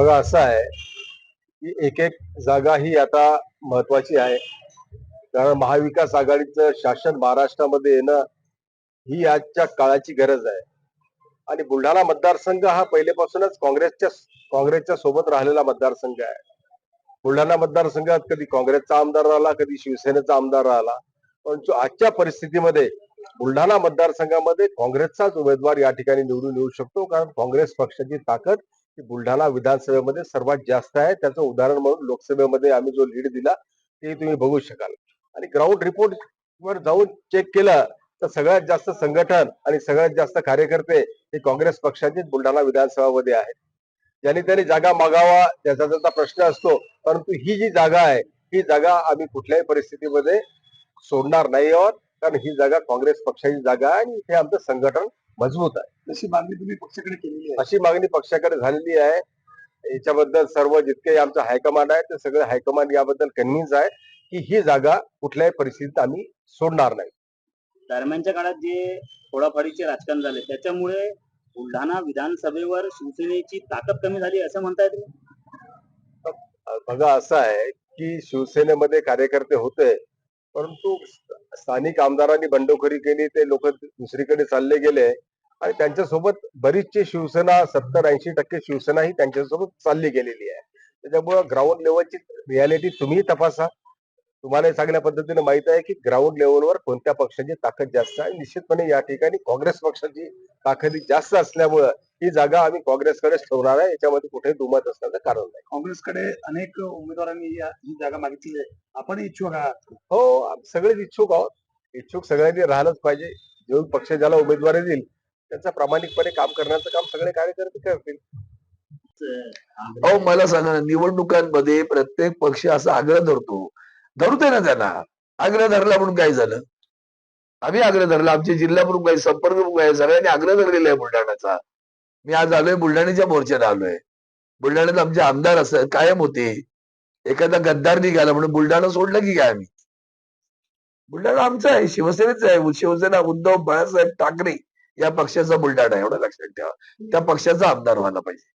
बघा असं आहे की एक एक जागा ही आता महत्वाची आहे. कारण महाविकास आघाडीचं शासन महाराष्ट्रामध्ये येणं ही आजच्या काळाची गरज आहे. आणि बुलढाणा मतदारसंघ हा पहिलेपासूनच काँग्रेसच्या काँग्रेसच्या सोबत राहिलेला मतदारसंघ आहे. बुलढाणा मतदारसंघात कधी काँग्रेसचा आमदार राहिला कधी शिवसेनेचा आमदार राहिला. परंतु आजच्या परिस्थितीमध्ये बुलढाणा मतदारसंघामध्ये काँग्रेसचाच उमेदवार या ठिकाणी निवडून येऊ शकतो कारण काँग्रेस पक्षाची ताकद की बुलढाणा विधानसभेमध्ये सर्वात जास्त आहे. त्याचं उदाहरण म्हणून लोकसभेमध्ये आम्ही जो लीड दिला ते तुम्ही बघू शकाल. आणि ग्राउंड रिपोर्ट वर जाऊन चेक केलं तर सगळ्यात जास्त संघटन आणि सगळ्यात जास्त कार्यकर्ते हे काँग्रेस पक्षाचेच बुलढाणा विधानसभामध्ये आहेत. ज्यांनी त्यांनी जागा मागावा त्याचा त्याचा प्रश्न असतो परंतु ही जी जागा आहे ही जागा आम्ही कुठल्याही परिस्थितीमध्ये सोडणार नाही आहोत. कारण ही जागा काँग्रेस पक्षाची जागा आहे आणि इथे आमचं संघटन मजबूत आहे. तशी मागणी तुम्ही पक्षाकडे केलेली आहे. अशी मागणी पक्षाकडे झालेली आहे. याच्याबद्दल सर्व जितके आमचं हायकमांड आहे ते सगळे हायकमांड याबद्दल कन्व्हिन्स आहे की ही जागा कुठल्याही परिस्थितीत आम्ही सोडणार नाही. दरम्यानच्या काळात जे फोडाफाडीचे राजकारण झाले त्याच्यामुळे बुलढाणा विधानसभेवर शिवसेनेची ताकद कमी झाली असं म्हणताय तुम्ही? बघा असं आहे की शिवसेनेमध्ये कार्यकर्ते होते परंतु स्थानिक आमदारांनी बंडखोरी केली ते लोक दुसरीकडे चालले गेले. आणि त्यांच्यासोबत बरीचशी शिवसेना सत्तर ऐंशी टक्के शिवसेना ही त्यांच्यासोबत चालली गेलेली आहे. त्याच्यामुळं ग्राउंड लेवलची रियालिटी तुम्ही तपासा. तुम्हाला हे चांगल्या पद्धतीने माहीत आहे की ग्राउंड लेवलवर कोणत्या पक्षाची ताकद जास्त आहे. निश्चितपणे या ठिकाणी काँग्रेस पक्षाची ताकद जास्त असल्यामुळं ही जागा आम्ही काँग्रेसकडेच ठेवणार आहे. याच्यामध्ये कुठेही दुमत असण्याचं कारण नाही. काँग्रेसकडे अनेक उमेदवारांनी ही जागा मागितली आहे. आपण इच्छुक आहात. हो सगळेच इच्छुक आहोत. इच्छुक सगळ्यांनी राहिलंच पाहिजे. जो पक्ष ज्याला उमेदवारी देईल त्याचा प्रामाणिकपणे काम करण्याचं काम सगळे कार्यकर्ते करतील. अहो मला सांगा ना, निवडणुकांमध्ये प्रत्येक पक्ष असा आग्रह धरतो. धरतोय ना त्यांना. आग्रह धरला म्हणून काय झालं? आम्ही आग्रह धरला. आमचे जिल्हा प्रमुख आहे संपर्क प्रमुख आहे. सगळ्यांनी आग्रह धरलेला आहे बुलढाण्याचा. मी आज आलोय बुलढाण्याच्या मोर्चाला आलोय. बुलढाण्यात आमचे आमदार असं कायम होते. एखादा गद्दार निघाला म्हणून बुलढाणा सोडलं की काय आम्ही? बुलढाणा आमचा आहे. शिवसेनेचा आहे. शिवसेना उद्धव बाळासाहेब ठाकरे. या पक्षाचा बुलढाणा आहे एवढं लक्षात ठेवा. त्या पक्षाचा आमदार व्हायला पाहिजे.